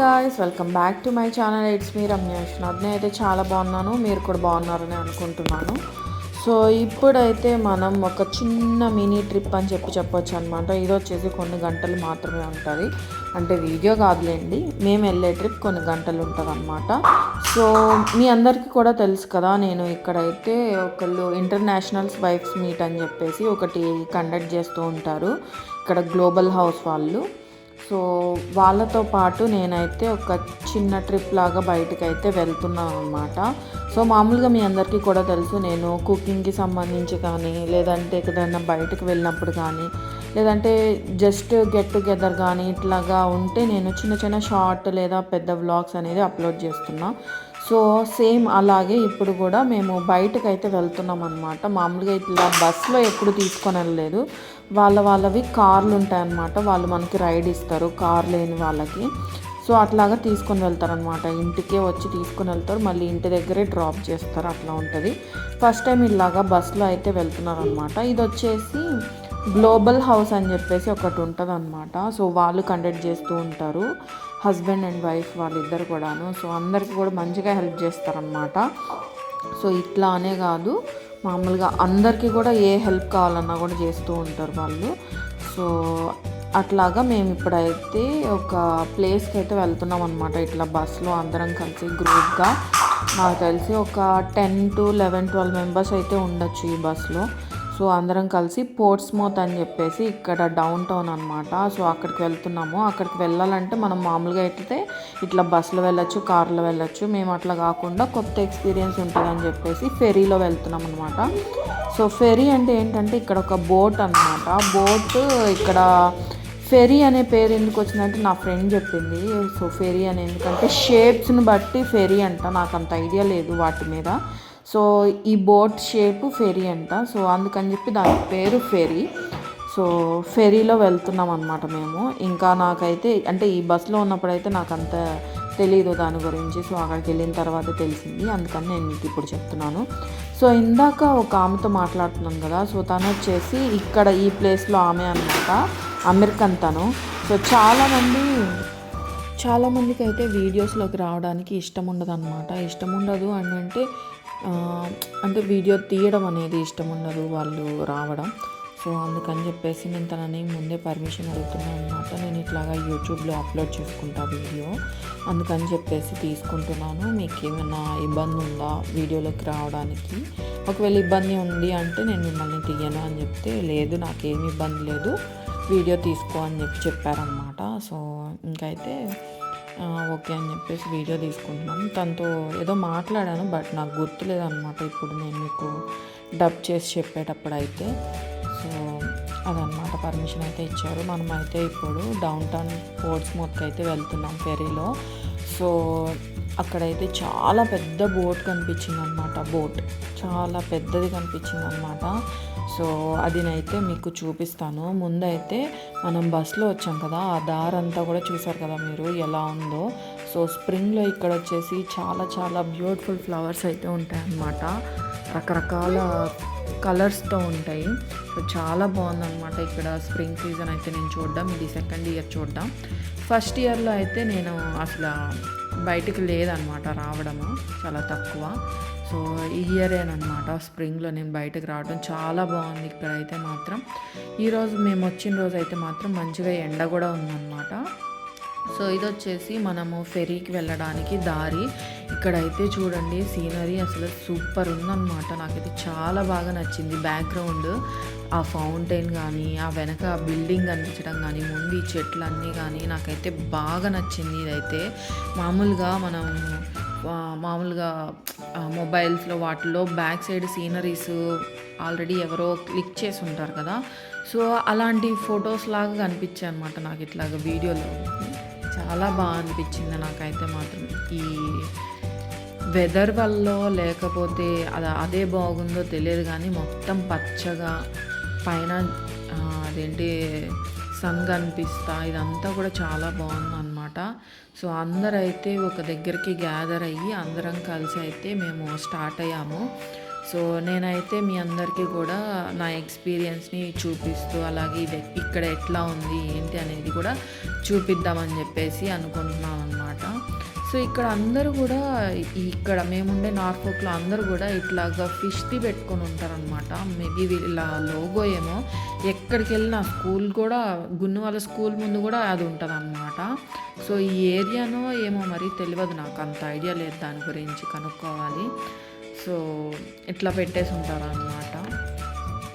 Guys welcome back to my channel it's me Ramyesh అయితే చాలా బాగున్నాను. మీరు కూడా బాగున్నారని అనుకుంటున్నాను. సో ఇప్పుడైతే మనం ఒక చిన్న మినీ ట్రిప్ అని చెప్పి చెప్పొచ్చు అనమాట ఇది వచ్చేసి కొన్ని గంటలు మాత్రమే ఉంటుంది. అంటే వీడియో కాదులేండి. మేము వెళ్ళే ట్రిప్ కొన్ని గంటలు ఉంటుంది అనమాట సో మీ అందరికీ కూడా తెలుసు కదా నేను ఇక్కడైతే ఒకళ్ళు ఇంటర్నేషనల్స్ వైఫ్స్ మీట్ అని చెప్పేసి ఒకటి కండక్ట్ చేస్తూ ఉంటారు. ఇక్కడ గ్లోబల్ హౌస్ వాళ్ళు. సో వాళ్ళతో పాటు నేనైతే ఒక చిన్న ట్రిప్ లాగా బయటకు అయితే వెళ్తున్నాను అనమాట సో మామూలుగా మీ అందరికీ కూడా తెలుసు నేను కుకింగ్కి సంబంధించి కానీ లేదంటే ఎక్కడైనా బయటకు వెళ్ళినప్పుడు కానీ లేదంటే జస్ట్ గెట్ టుగెదర్ కానీ ఇట్లాగా ఉంటే నేను చిన్న చిన్న షార్ట్ లేదా పెద్ద వ్లాగ్స్ అనేది అప్లోడ్ చేస్తున్నా. సో సేమ్ అలాగే ఇప్పుడు కూడా మేము బయటకు అయితే వెళ్తున్నాం అనమాట మామూలుగా ఇట్లా బస్సులో ఎప్పుడు తీసుకొని వెళ్ళలేదు. వాళ్ళ వాళ్ళవి కార్లు ఉంటాయన్నమాట. వాళ్ళు మనకి రైడ్ ఇస్తారు. కార్ లేని వాళ్ళకి. సో అట్లాగా తీసుకొని వెళ్తారనమాట ఇంటికే వచ్చి తీసుకొని వెళ్తారు. మళ్ళీ ఇంటి దగ్గరే డ్రాప్ చేస్తారు. అట్లా ఉంటుంది. ఫస్ట్ టైం ఇలాగా బస్సులో అయితే వెళ్తున్నారు అనమాట ఇది వచ్చేసి గ్లోబల్ హౌస్ అని చెప్పేసి ఒకటి ఉంటుంది అనమాట సో వాళ్ళు కండక్ట్ చేస్తూ ఉంటారు. హస్బెండ్ అండ్ వైఫ్ వాళ్ళిద్దరు కూడాను. సో అందరికీ కూడా మంచిగా హెల్ప్ చేస్తారనమాట సో ఇట్లా అనే కాదు. మామూలుగా అందరికీ కూడా ఏ హెల్ప్ కావాలన్నా కూడా చేస్తూ ఉంటారు వాళ్ళు. సో అట్లాగా మేము ఇప్పుడైతే ఒక ప్లేస్కి అయితే వెళ్తున్నాం అనమాట ఇట్లా బస్సులో అందరం కలిసి గ్రూప్గా. నాకు తెలిసి ఒక ten to eleven twelve members అయితే ఉండొచ్చు ఈ బస్సులో సో అందరం కలిసి పోర్ట్స్మౌత్ అని చెప్పేసి ఇక్కడ డౌన్ టౌన్ అనమాట సో అక్కడికి వెళ్తున్నాము. అక్కడికి వెళ్ళాలంటే మనం మామూలుగా అయితే ఇట్లా బస్సులో వెళ్ళొచ్చు కార్లో వెళ్ళొచ్చు. మేము అట్లా కాకుండా కొత్త ఎక్స్పీరియన్స్ ఉంటుందని చెప్పేసి ఫెరీలో వెళ్తున్నాం అనమాట సో ఫెరీ అంటే ఏంటంటే ఇక్కడ ఒక బోట్ అనమాట బోట్ ఇక్కడ ఫెరీ అనే పేరు ఎందుకు వచ్చిందంటే నా ఫ్రెండ్ చెప్పింది. సో ఫెరీ అని ఎందుకంటే షేప్స్ని బట్టి ఫెరీ అంట. నాకు అంత ఐడియా లేదు వాటి మీద. సో ఈ బోట్ షేప్ ఫెరీ అంట. సో అందుకని చెప్పి దాని పేరు ఫెరీ. సో ఫెరీలో వెళ్తున్నాం అనమాట మేము. ఇంకా నాకైతే అంటే ఈ బస్సులో ఉన్నప్పుడైతే నాకు అంత తెలియదు దాని గురించి. సో అక్కడికి వెళ్ళిన తర్వాత తెలిసింది. అందుకని నేను మీకు ఇప్పుడు చెప్తున్నాను. సో ఇందాక ఒక ఆమెతో మాట్లాడుతున్నాను కదా. సో తను వచ్చేసి ఇక్కడ ఈ ప్లేస్లో ఆమె అనమాట అమెరికన్ తను. సో చాలామంది చాలామందికి అయితే వీడియోస్లోకి రావడానికి ఇష్టం ఉండదు అనమాట ఇష్టం ఉండదు అని అంటే అంటే వీడియో తీయడం అనేది ఇష్టం ఉండదు వాళ్ళు రావడం. సో అందుకని చెప్పేసి నేను తనని ముందే పర్మిషన్ అడుగుతున్నాను అనమాట నేను ఇట్లాగా యూట్యూబ్లో అప్లోడ్ చేసుకుంటా వీడియో. అందుకని చెప్పేసి తీసుకుంటున్నాను. మీకు ఏమైనా ఇబ్బంది ఉందా వీడియోలోకి రావడానికి? ఒకవేళ ఇబ్బంది ఉంది అంటే నేను మిమ్మల్ని తీయను అని చెప్తే లేదు నాకేమి ఇబ్బంది లేదు. వీడియో తీసుకో అని చెప్పి చెప్పారనమాట సో ఇంకైతే ఓకే అని చెప్పేసి వీడియో తీసుకుంటున్నాం. తనతో ఏదో మాట్లాడాను బట్ నాకు గుర్తులేదన్నమాట ఇప్పుడు నేను మీకు డబ్ చేసి చెప్పేటప్పుడు అయితే. సో అదనమాట పర్మిషన్ అయితే ఇచ్చారు. మనం అయితే ఇప్పుడు డౌన్ టౌన్ పోర్ట్స్మౌత్కి అయితే వెళ్తున్నాం ఫెరీలో. సో అక్కడైతే చాలా పెద్ద బోట్ కనిపించింది అనమాట బోట్ చాలా పెద్దది కనిపించింది అనమాట సో అది నైతే మీకు చూపిస్తాను. ముందైతే మనం బస్సులో వచ్చాం కదా ఆ దారంతా కూడా చూసారు కదా మీరు ఎలా ఉందో. సో స్ప్రింగ్లో ఇక్కడ వచ్చేసి చాలా చాలా బ్యూటిఫుల్ ఫ్లవర్స్ అయితే ఉంటాయన్నమాట. రకరకాల కలర్స్తో ఉంటాయి. సో చాలా బాగుందన్నమాట ఇక్కడ స్ప్రింగ్ సీజన్ అయితే నేను చూడడం. ఇది సెకండ్ ఇయర్ చూడడం. ఫస్ట్ ఇయర్లో అయితే నేను అసలు బయటికి లేదనమాట రావడము చాలా తక్కువ. సో ఈ ఇయరేనమాట స్ప్రింగ్లో నేను బయటకు రావడం చాలా బాగుంది ఇక్కడైతే మాత్రం. ఈరోజు మేము వచ్చిన రోజు అయితే మాత్రం మంచిగా ఎండ కూడా ఉందన్నమాట సో ఇది వచ్చేసి మనము ఫెరీకి వెళ్ళడానికి దారి. ఇక్కడైతే చూడండి సీనరీ అసలు సూపర్ ఉందన్నమాట. నాకైతే చాలా బాగా నచ్చింది బ్యాక్గ్రౌండ్. ఆ ఫౌంటైన్ కానీ ఆ వెనక బిల్డింగ్ కనిపించడం కానీ ముందు ఈ చెట్లు అన్నీ కానీ నాకైతే బాగా నచ్చింది ఇదైతే. మామూలుగా మనం మామూలుగా మొబైల్స్లో వాటిలో బ్యాక్ సైడ్ సీనరీస్ ఆల్రెడీ ఎవరో క్లిక్ చేసి ఉంటారు కదా. సో అలాంటి ఫొటోస్ లాగా కనిపించాయి అనమాట నాకు ఇట్లాగ వీడియోలో. చాలా బాగా అనిపించింది నాకైతే మాత్రం. ఈ వెదర్ వల్ల లేకపోతే అది అదే బాగుందో తెలియదు కానీ మొత్తం పచ్చగా పైన అదేంటి సన్ కనిపిస్తా ఇదంతా కూడా చాలా బాగుంది అనమాట సో అందరైతే ఒక దగ్గరికి గ్యాదర్ అయ్యి అందరం కలిసి అయితే మేము స్టార్ట్ అయ్యాము. సో నేనైతే మీ అందరికీ కూడా నా ఎక్స్పీరియన్స్ని చూపిస్తూ అలాగే ఇది ఇక్కడ ఎట్లా ఉంది ఏంటి అనేది కూడా చూపిద్దామని చెప్పేసి అనుకుంటున్నాను అనమాట సో ఇక్కడ అందరూ కూడా ఇక్కడ మేముండే నార్ఫోక్లో అందరూ కూడా ఇట్లాగా ఫిష్ది పెట్టుకొని ఉంటారనమాట మేబీ ఇలా లోగో ఏమో ఎక్కడికి వెళ్ళినా స్కూల్ కూడా గున్ను వాళ్ళ స్కూల్ ముందు కూడా అది ఉంటుంది అనమాట సో ఈ ఏరియానో ఏమో మరి తెలియదు నాకు అంత ఐడియా లేదు దాని గురించి కనుక్కోవాలి. సో ఇట్లా పెట్టేసి ఉంటారు అనమాట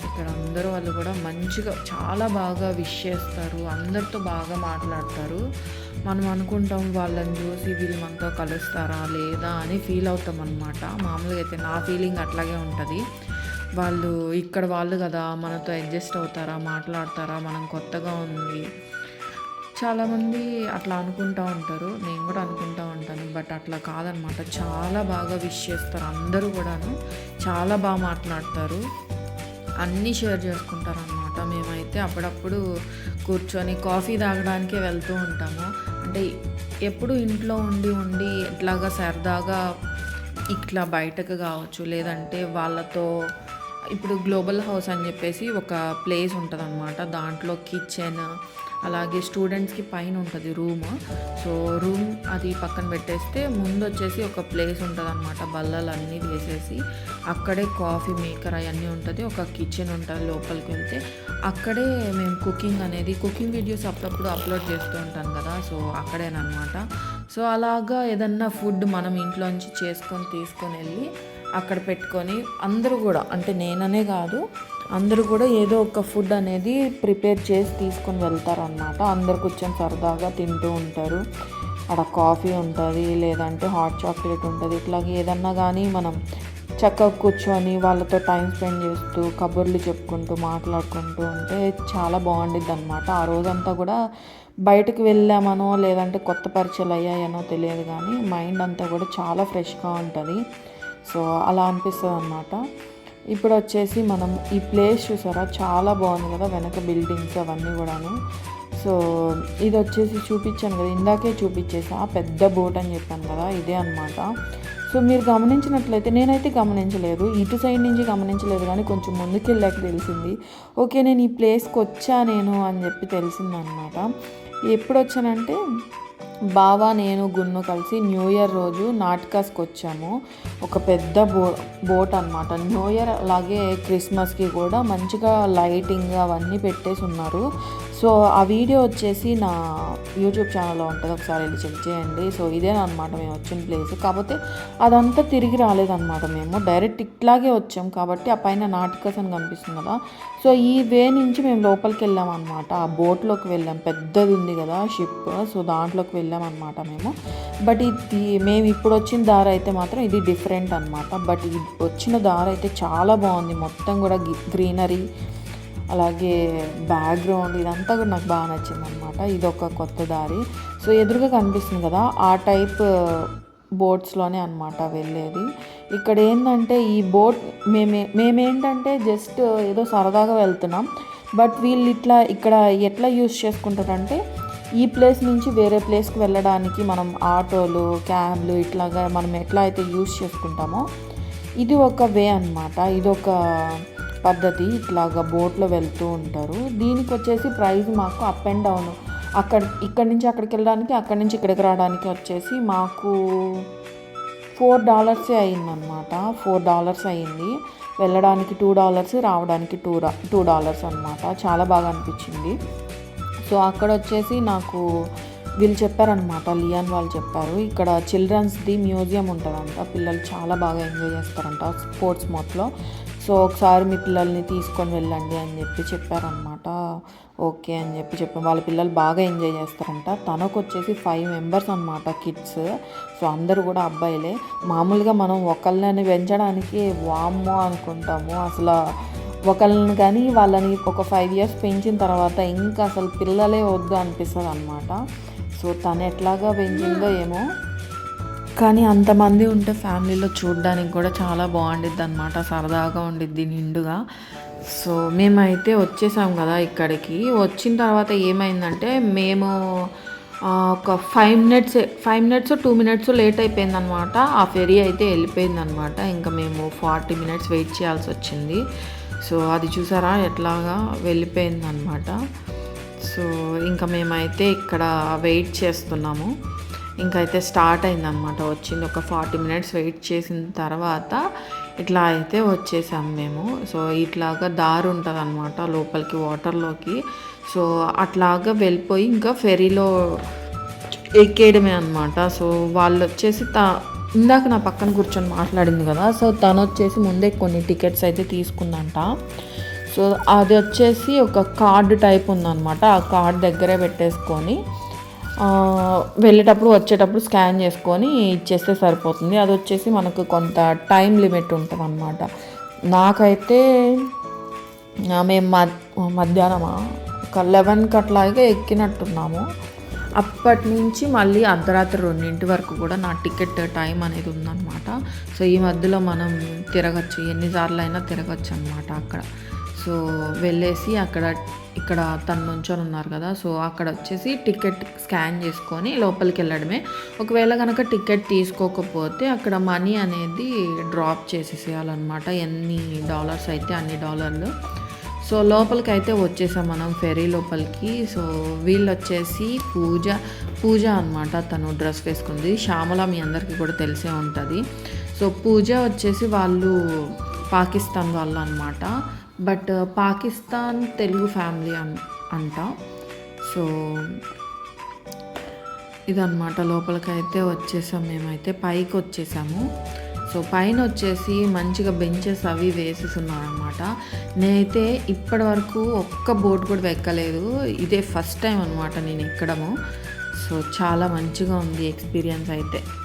ఇక్కడ అందరూ వాళ్ళు కూడా మంచిగా చాలా బాగా విష్ చేస్తారు. అందరితో బాగా మాట్లాడతారు. మనం అనుకుంటాం వాళ్ళని చూసి వీళ్ళు మనతో కలుస్తారా లేదా అని ఫీల్ అవుతాం అనమాట మామూలుగా అయితే నా ఫీలింగ్ అట్లాగే ఉంటుంది. వాళ్ళు ఇక్కడ వాళ్ళు కదా మనతో అడ్జస్ట్ అవుతారా మాట్లాడతారా మనం కొత్తగా ఉంది. చాలామంది అట్లా అనుకుంటూ ఉంటారు. నేను కూడా అనుకుంటూ ఉంటాను. బట్ అట్లా కాదనమాట. చాలా బాగా విష్ చేస్తారు. అందరూ కూడాను చాలా బాగా మాట్లాడతారు. అన్నీ షేర్ చేసుకుంటారు అనమాట మేమైతే అప్పుడప్పుడు కూర్చొని కాఫీ తాగడానికే వెళ్తూ ఉంటాము. అంటే ఎప్పుడు ఇంట్లో ఉండి ఉండి ఇట్లాగా సరదాగా ఇట్లా బయటకు కావచ్చు. లేదంటే వాళ్ళతో ఇప్పుడు గ్లోబల్ హౌస్ అని చెప్పేసి ఒక ప్లేస్ ఉంటుంది అనమాట దాంట్లో కిచెన్ అలాగే స్టూడెంట్స్కి పైన ఉంటుంది రూమ్. సో రూమ్ అది పక్కన పెట్టేస్తే ముందు వచ్చేసి ఒక ప్లేస్ ఉంటుంది అనమాట బల్లలు అన్నీ వేసేసి అక్కడే కాఫీ మేకర్ అవన్నీ ఉంటుంది. ఒక కిచెన్ ఉంటుంది లోపలికి వెళ్తే అక్కడే మేము కుకింగ్ అనేది కుకింగ్ వీడియోస్ అప్పుడప్పుడు అప్లోడ్ చేస్తూ ఉంటాను కదా. సో అక్కడేనమాట సో అలాగా ఏదన్నా ఫుడ్ మనం ఇంట్లోంచి చేసుకొని తీసుకొని వెళ్ళి అక్కడ పెట్టుకొని అందరూ కూడా అంటే నేననే కాదు అందరూ కూడా ఏదో ఒక ఫుడ్ అనేది ప్రిపేర్ చేసి తీసుకొని వెళ్తారనమాట అందరు కూర్చొని సరదాగా తింటూ ఉంటారు. అక్కడ కాఫీ ఉంటుంది లేదంటే హాట్ చాక్లెట్ ఉంటుంది. ఇట్లాగే ఏదన్నా కానీ మనం చక్కగా కూర్చొని వాళ్ళతో టైం స్పెండ్ చేస్తూ కబుర్లు చెప్పుకుంటూ మాట్లాడుకుంటూ ఉంటే చాలా బాగుండిద్ది అనమాట ఆ రోజంతా కూడా బయటకు వెళ్ళామనో లేదంటే కొత్త పరిచయాలు అయ్యాయనో తెలియదు కానీ మైండ్ అంతా కూడా చాలా ఫ్రెష్గా ఉంటుంది. సో అలా అనిపిస్తుంది అనమాట ఇప్పుడు వచ్చేసి మనం ఈ ప్లేస్ చూసారా? చాలా బాగుంది కదా వెనక బిల్డింగ్స్ అవన్నీ కూడాను. సో ఇది వచ్చేసి చూపించాను కదా ఇందాకే చూపించేసా. పెద్ద బోట్ అని చెప్పాను కదా ఇదే అనమాట సో మీరు గమనించినట్లయితే నేనైతే గమనించలేదు. ఇటు సైడ్ నుంచి గమనించలేదు కానీ కొంచెం ముందుకు వెళ్ళాక తెలిసింది. ఓకే నేను ఈ ప్లేస్కి వచ్చా నేను అని చెప్పి తెలిసిందనమాట ఎప్పుడు వచ్చానంటే బావా నేను గున్ను కలిసి న్యూ ఇయర్ రోజు నాటకాస్కి వచ్చాము ఒక పెద్ద బో బోట్ అనమాట న్యూ ఇయర్ అలాగే క్రిస్మస్కి కూడా మంచిగా లైటింగ్ అవన్నీ పెట్టేసి ఉన్నారు సో ఆ వీడియో వచ్చేసి నా యూట్యూబ్ ఛానల్లో ఉంటుంది. ఒకసారి వెళ్ళి చెక్ చేయండి. సో ఇదేనమాట మేము వచ్చిన ప్లేస్ కాకపోతే అదంతా తిరిగి రాలేదన్నమాట మేము. డైరెక్ట్ ఇట్లాగే వచ్చాం. కాబట్టి ఆ పైన నాటికస్ అని కనిపిస్తుంది కదా. సో ఈ వే నుంచి మేము లోపలికి వెళ్ళాం అనమాట ఆ బోట్లోకి వెళ్ళాం. పెద్దది ఉంది కదా షిప్ సో దాంట్లోకి వెళ్ళాం అనమాట మేము. బట్ ఇది మేము ఇప్పుడు వచ్చిన దారి అయితే మాత్రం ఇది డిఫరెంట్ అనమాట బట్ ఇది వచ్చిన దారి అయితే చాలా బాగుంది. మొత్తం కూడా గ్రీనరీ అలాగే బ్యాక్గ్రౌండ్ ఇదంతా కూడా నాకు బాగా నచ్చింది అనమాట ఇది ఒక కొత్త దారి. సో ఎదురుగా కనిపిస్తుంది కదా ఆ టైప్ బోట్స్లోనే uh, అనమాట వెళ్ళేది. ఇక్కడ ఏంటంటే ఈ బోట్ మేమే మేమేంటంటే జస్ట్ uh, ఏదో సరదాగా వెళ్తున్నాం. బట్ వీళ్ళు ఇట్లా ఇక్కడ ఎట్లా యూస్ చేసుకుంటారంటే ఈ ప్లేస్ నుంచి వేరే ప్లేస్కి వెళ్ళడానికి మనం ఆటోలు క్యాబ్లు ఇట్లాగా మనం ఎట్లా అయితే యూస్ చేసుకుంటామో ఇది ఒక వే అనమాట ఇది ఒక పద్ధతి ఇట్లాగా బోట్లో వెళ్తూ ఉంటారు. దీనికి వచ్చేసి ప్రైస్ మాకు అప్ అండ్ డౌన్. అక్కడ ఇక్కడి నుంచి అక్కడికి వెళ్ళడానికి అక్కడి నుంచి ఇక్కడికి రావడానికి వచ్చేసి మాకు ఫోర్ డాలర్సే అయిందనమాట ఫోర్ డాలర్స్ అయింది. వెళ్ళడానికి టూ డాలర్స్ రావడానికి టూ టూ డాలర్స్ అనమాట చాలా బాగా అనిపించింది. సో అక్కడ వచ్చేసి నాకు వీళ్ళు చెప్పారనమాట లియాన్ వాళ్ళు చెప్పారు. ఇక్కడ చిల్డ్రన్స్ది మ్యూజియం ఉంటుందంట. పిల్లలు చాలా బాగా ఎంజాయ్ చేస్తారంట స్పోర్ట్స్ మోట్లో. సో ఒకసారి మీ పిల్లల్ని తీసుకొని వెళ్ళండి అని చెప్పి చెప్పారనమాట ఓకే అని చెప్పి చెప్పాం వాళ్ళ పిల్లలు బాగా ఎంజాయ్ చేస్తారంట. తనకు వచ్చేసి ఫైవ్ మెంబర్స్ అనమాట కిడ్స్. సో అందరూ కూడా అబ్బాయిలే. మామూలుగా మనం ఒకళ్ళని పెంచడానికి వామ్మో అనుకుంటాము. అసలు ఒకళ్ళని కానీ వాళ్ళని ఒక ఫైవ్ ఇయర్స్ పెంచిన తర్వాత ఇంకా అసలు పిల్లలే వద్దు అనిపిస్తుంది అనమాట సో తను ఎట్లాగా పెంచిందో ఏమో కానీ అంతమంది ఉంటే ఫ్యామిలీలో చూడడానికి కూడా చాలా బాగుండిద్ది అనమాట సరదాగా ఉండిద్ది నిండుగా. సో మేమైతే వచ్చేసాం కదా ఇక్కడికి. వచ్చిన తర్వాత ఏమైందంటే మేము ఒక five minutes five minutes two minutes late అయిపోయిందనమాట ఆ ఫెరీ అయితే వెళ్ళిపోయిందనమాట ఇంకా మేము ఫార్టీ మినిట్స్ వెయిట్ చేయాల్సి వచ్చింది. సో అది చూసారా? ఎట్లాగా వెళ్ళిపోయిందనమాట సో ఇంకా మేమైతే ఇక్కడ వెయిట్ చేస్తున్నాము. ఇంకా అయితే స్టార్ట్ అయిందనమాట వచ్చింది ఒక ఫార్టీ మినిట్స్ వెయిట్ చేసిన తర్వాత ఇట్లా అయితే వచ్చేసాం మేము. సో ఇట్లాగా దారి ఉంటుంది అనమాట లోపలికి వాటర్లోకి. సో అట్లాగా వెళ్ళిపోయి ఇంకా ఫెరీలో ఎక్కేయడమే అనమాట సో వాళ్ళు వచ్చేసి తా ఇందాక నా పక్కన కూర్చొని మాట్లాడింది కదా. సో తను వచ్చేసి ముందే కొన్ని టికెట్స్ అయితే తీసుకుందంట. సో అది వచ్చేసి ఒక కార్డ్ టైప్ ఉందన్నమాట. ఆ కార్డ్ దగ్గరే పెట్టేసుకొని వెళ్ళేటప్పుడు వచ్చేటప్పుడు స్కాన్ చేసుకొని ఇచ్చేస్తే సరిపోతుంది. అది వచ్చేసి మనకు కొంత టైం లిమిట్ ఉంటుంది అనమాట నాకైతే మేము మ మధ్యాహ్నమా? ఒక లెవెన్కి అట్లాగే ఎక్కినట్టున్నాము. అప్పటి నుంచి మళ్ళీ అర్ధరాత్రి రెండింటి వరకు కూడా నా టికెట్ టైం అనేది ఉందన్నమాట. సో ఈ మధ్యలో మనం తిరగచ్చు. ఎన్నిసార్లు అయినా తిరగచ్చు అనమాట అక్కడ. సో వెళ్ళేసి అక్కడ ఇక్కడ తను నుంచొని ఉన్నారు కదా. సో అక్కడ వచ్చేసి టికెట్ స్కాన్ చేసుకొని లోపలికి వెళ్ళడమే. ఒకవేళ కనుక టికెట్ తీసుకోకపోతే అక్కడ మనీ అనేది డ్రాప్ చేసేసేయాలన్నమాట. ఎన్ని డాలర్స్ అయితే అన్ని డాలర్లు. సో లోపలికి అయితే వచ్చేసాం మనం ఫెరీ లోపలికి. సో వీళ్ళు వచ్చేసి పూజ పూజ అనమాట తను డ్రెస్ వేసుకుంది. శ్యామల మీ అందరికీ కూడా తెలిసే ఉంటుంది. సో పూజ వచ్చేసి వాళ్ళు పాకిస్తాన్ వాళ్ళు అనమాట but uh, Pakistan Telugu family అన్ అంట. సో ఇదన్నమాట. లోపలికైతే వచ్చేసాం మేమైతే. పైకి వచ్చేసాము సో పైన వచ్చేసి మంచిగా బెంచెస్ అవి వేసేసున్నారనమాట నేనైతే ఇప్పటి వరకు ఒక్క బోట్ కూడా ఎక్కలేదు ఇదే ఫస్ట్ టైం అనమాట నేను ఎక్కడము సో చాలా మంచిగా ఉంది ఎక్స్పీరియన్స్ అయితే.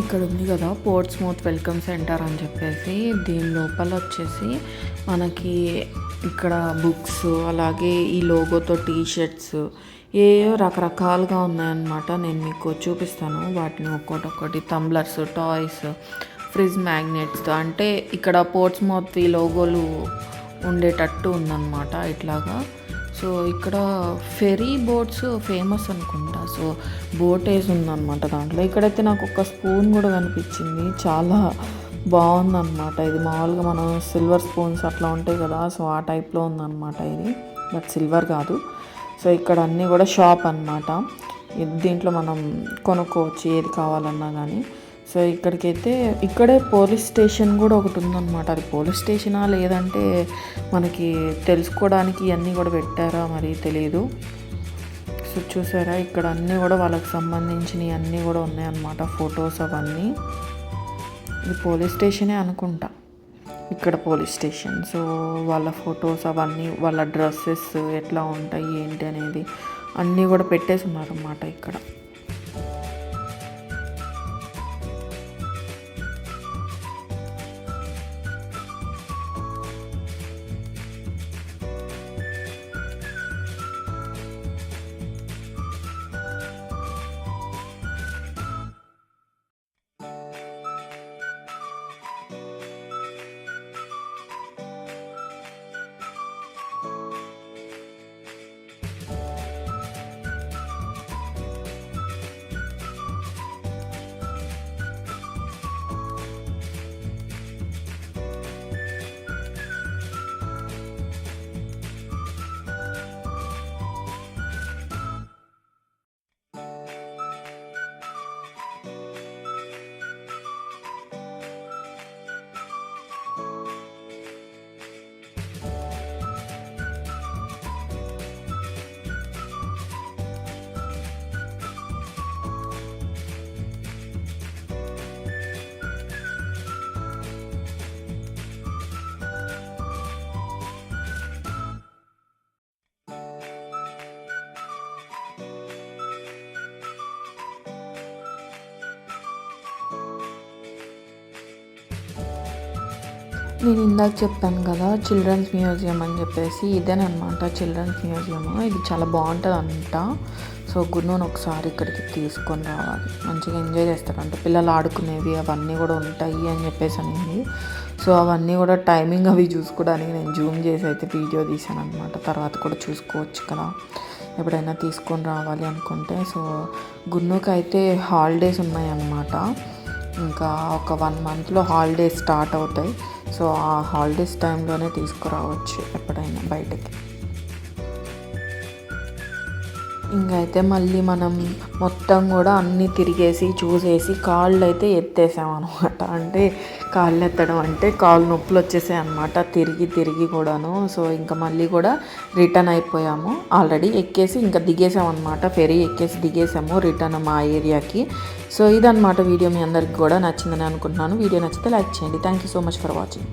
ఇక్కడ ఉంది కదా పోర్ట్స్ స్మూత్ వెల్కమ్ సెంటర్ అని చెప్పేసి. దీని లోపల వచ్చేసి మనకి ఇక్కడ బుక్స్ అలాగే ఈ లోగోతో టీ షర్ట్స్ ఏయో రకరకాలుగా ఉన్నాయన్నమాట. నేను మీకు చూపిస్తాను. వాటిని ఒక్కొక్కటి తంబ్లర్స్ టాయ్స్ ఫ్రిడ్జ్ మ్యాగ్నెట్స్ అంటే ఇక్కడ పోర్ట్స్ మౌత్ ఈ లోగోలు ఉండేటట్టు ఉందన్నమాట ఇట్లాగా. సో ఇక్కడ ఫెరీ బోట్స్ ఫేమస్ అనుకుంటా. సో బోట్ వేసి ఉందన్నమాట దాంట్లో. ఇక్కడైతే నాకు ఒక స్పూన్ కూడా కనిపించింది. చాలా బాగుందన్నమాట. ఇది మామూలుగా మనం సిల్వర్ స్పూన్స్ అట్లా ఉంటాయి కదా సో ఆ టైప్లో ఉందన్నమాట ఇది. బట్ సిల్వర్ కాదు. సో ఇక్కడ అన్నీ కూడా షాప్ అనమాట దీంట్లో మనం కొనుక్కోవచ్చు ఏది కావాలన్నా కానీ సో ఇక్కడికైతే ఇక్కడే పోలీస్ స్టేషన్ కూడా ఒకటి ఉందన్నమాట. అది పోలీస్ స్టేషనా లేదంటే మనకి తెలుసుకోవడానికి ఇవన్నీ కూడా పెట్టారా మరి తెలియదు సో చూసారా ఇక్కడ అన్నీ కూడా వాళ్ళకి సంబంధించినవి అన్నీ కూడా ఉన్నాయన్నమాట ఫొటోస్ అవన్నీ. ఇది పోలీస్ స్టేషనే అనుకుంటా ఇక్కడ పోలీస్ స్టేషన్. సో వాళ్ళ ఫొటోస్ అవన్నీ వాళ్ళ డ్రెస్సెస్ ఎట్లా ఉంటాయి ఏంటి అనేది అన్నీ కూడా పెట్టేసి ఉన్నారన్నమాట ఇక్కడ. నేను ఇందాక చెప్పాను కదా చిల్డ్రన్స్ మ్యూజియం అని చెప్పేసి ఇదేనమాట చిల్డ్రన్స్ మ్యూజియం ఇది చాలా బాగుంటుంది అంట సో గున్నూను ఒకసారి ఇక్కడికి తీసుకొని రావాలి. మంచిగా ఎంజాయ్ చేస్తారంట. పిల్లలు ఆడుకునేవి అవన్నీ కూడా ఉంటాయి అని చెప్పేసి అనేది. సో అవన్నీ కూడా టైమింగ్ అవి చూసుకోవడానికి నేను జూమ్ చేసి అయితే వీడియో తీసాను అనమాట తర్వాత కూడా చూసుకోవచ్చు కదా. ఎప్పుడైనా తీసుకొని రావాలి అనుకుంటే. సో గున్నుకైతే అయితే హాలిడేస్ ఉన్నాయన్నమాట. ఇంకా ఒక వన్ మంత్లో హాలిడేస్ స్టార్ట్ అవుతాయి. సో ఆ హాలిడేస్ టైంలోనే తీసుకురావచ్చు ఎప్పుడైనా బయటకి. ఇంకైతే మళ్ళీ మనం మొత్తం కూడా అన్నీ తిరిగేసి చూసేసి కాళ్ళు అయితే ఎత్తేసామన్నమాట. అంటే కాళ్ళు ఎత్తడం అంటే కాళ్ళు నొప్పులు వచ్చేసాయి అనమాట తిరిగి తిరిగి కూడాను. సో ఇంకా మళ్ళీ కూడా రిటర్న్ అయిపోయాము. ఆల్రెడీ ఎక్కేసి ఇంకా దిగేసామన్నమాట ఫెరీ ఎక్కేసి దిగేసాము రిటర్న్ మా ఏరియాకి. సో ఇదన్నమాట వీడియో మీ అందరికి కూడా నచ్చిందని అనుకుంటున్నాను. వీడియో నచ్చితే లైక్ చేయండి. Thank you so much for watching